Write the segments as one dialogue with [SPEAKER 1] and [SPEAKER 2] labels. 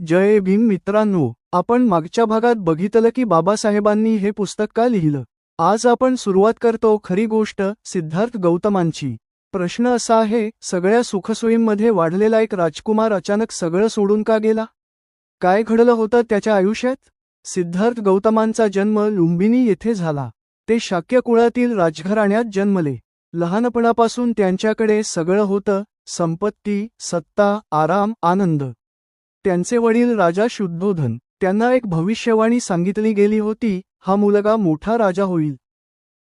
[SPEAKER 1] जय भीम मित्रांनो आपण मागच्या भागात बघितलं की बाबासाहेबांनी हे पुस्तक का लिहिलं? आज आपण सुरुवात करतो खरी गोष्ट सिद्धार्थ गौतमांची. प्रश्न असा आहे सगळ्या सुखसोयींमध्ये वाढलेला एक राजकुमार अचानक सगळं सोडून का गेला? काय घडलं होतं त्याच्या आयुष्यात? सिद्धार्थ गौतमांचा जन्म लुंबिनी येथे झाला. ते शाक्य कुळातील राजघराण्यात जन्मले. लहानपणापासून त्यांच्याकडे सगळं होतं संपत्ती सत्ता आराम आनंद. त्यांचे वडील राजा शुद्धोधन त्यांना एक भविष्यवाणी सांगितली गेली होती हा मुलगा मोठा राजा होईल.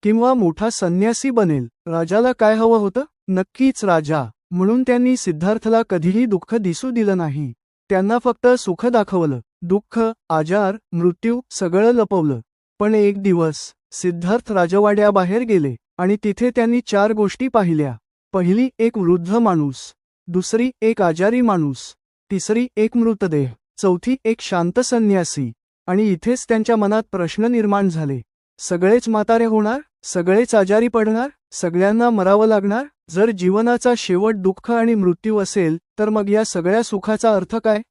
[SPEAKER 1] किंवा मोठा संन्यासी बनेल. राजाला काय हवं होतं? नक्कीच राजा. म्हणून त्यांनी सिद्धार्थला कधीही दुःख दिसू दिलं नाही. त्यांना फक्त सुख दाखवलं. दुःख आजार मृत्यू सगळं लपवलं. पण एक दिवस सिद्धार्थ राजवाड्याबाहेर गेले आणि तिथे त्यांनी चार गोष्टी पाहिल्या. पहिली एक वृद्ध माणूस. दुसरी एक आजारी माणूस. तिसरी एक मृतदेह चौथी एक शांत संन्यासी आणि इथेच त्यांच्या मनात प्रश्न निर्माण झाले. सगळेच म्हातारे होणार सगळेच आजारी पडणार सगळ्यांना मरावं लागणार जर जीवनाचा शेवट दुःख आणि मृत्यू असेल तर मग या सगळ्या सुखाचा अर्थ काय?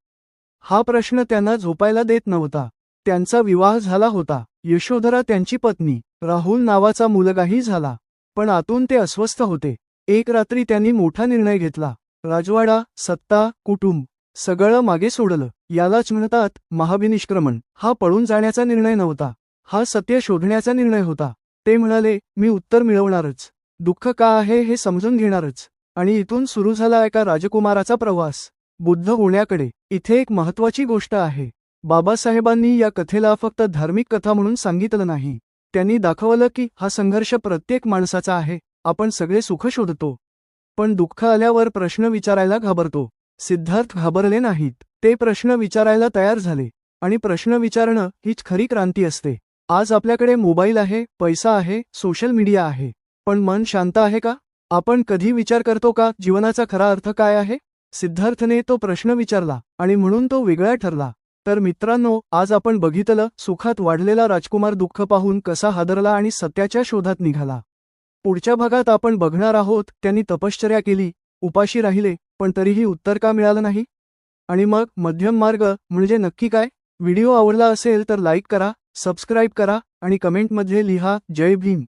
[SPEAKER 1] हा प्रश्न त्यांना झोपायला देत नव्हता. त्यांचा विवाह झाला होता. यशोधरा त्यांची पत्नी राहुल नावाचा मुलगाही झाला. पण आतून ते अस्वस्थ होते. एक रात्री त्यांनी मोठा निर्णय घेतला. राजवाडा सत्ता कुटुंब. सगळं मागे सोडलं. यालाच म्हणतात महाविनिष्क्रमण हा पळून जाण्याचा निर्णय नव्हता. हा सत्य शोधण्याचा निर्णय होता. ते म्हणाले मी उत्तर मिळवणारच. दुःख का आहे हे समजून घेणारच. आणि इथून सुरू झाला एका राजकुमाराचा प्रवास. बुद्ध होण्याकडे. इथे एक महत्वाची गोष्ट आहे. बाबासाहेबांनी या कथेला फक्त धार्मिक कथा म्हणून सांगितलं नाही. त्यांनी दाखवलं की हा संघर्ष प्रत्येक माणसाचा आहे. आपण सगळे सुख शोधतो. पण दुःख आल्यावर प्रश्न विचारायला घाबरतो. सिद्धार्थ घाबरले नाहीत. ते प्रश्न विचारायला तयार झाले आणि प्रश्न विचारणं हीच खरी क्रांती असते. आज आपल्याकडे मोबाईल आहे पैसा आहे सोशल मीडिया आहे. पण मन शांत आहे का? आपण कधी विचार करतो का? जीवनाचा खरा अर्थ काय आहे? सिद्धार्थने तो प्रश्न विचारला आणि म्हणून तो वेगळा ठरला. तर मित्रांनो आज आपण बघितलं सुखात वाढलेला राजकुमार दुःख पाहून कसा हादरला आणि सत्याच्या शोधात निघाला. पुढच्या भागात आपण बघणार आहोत त्यांनी तपश्चर्या केली उपाशी राहिले पण तरीही उत्तर का मिळालं नाही? आणि मग मध्यम मार्ग म्हणजे नक्की काय? व्हिडिओ आवडला असेल तर लाईक करा सबस्क्राईब करा आणि कमेंटमध्ये लिहा जय भीम.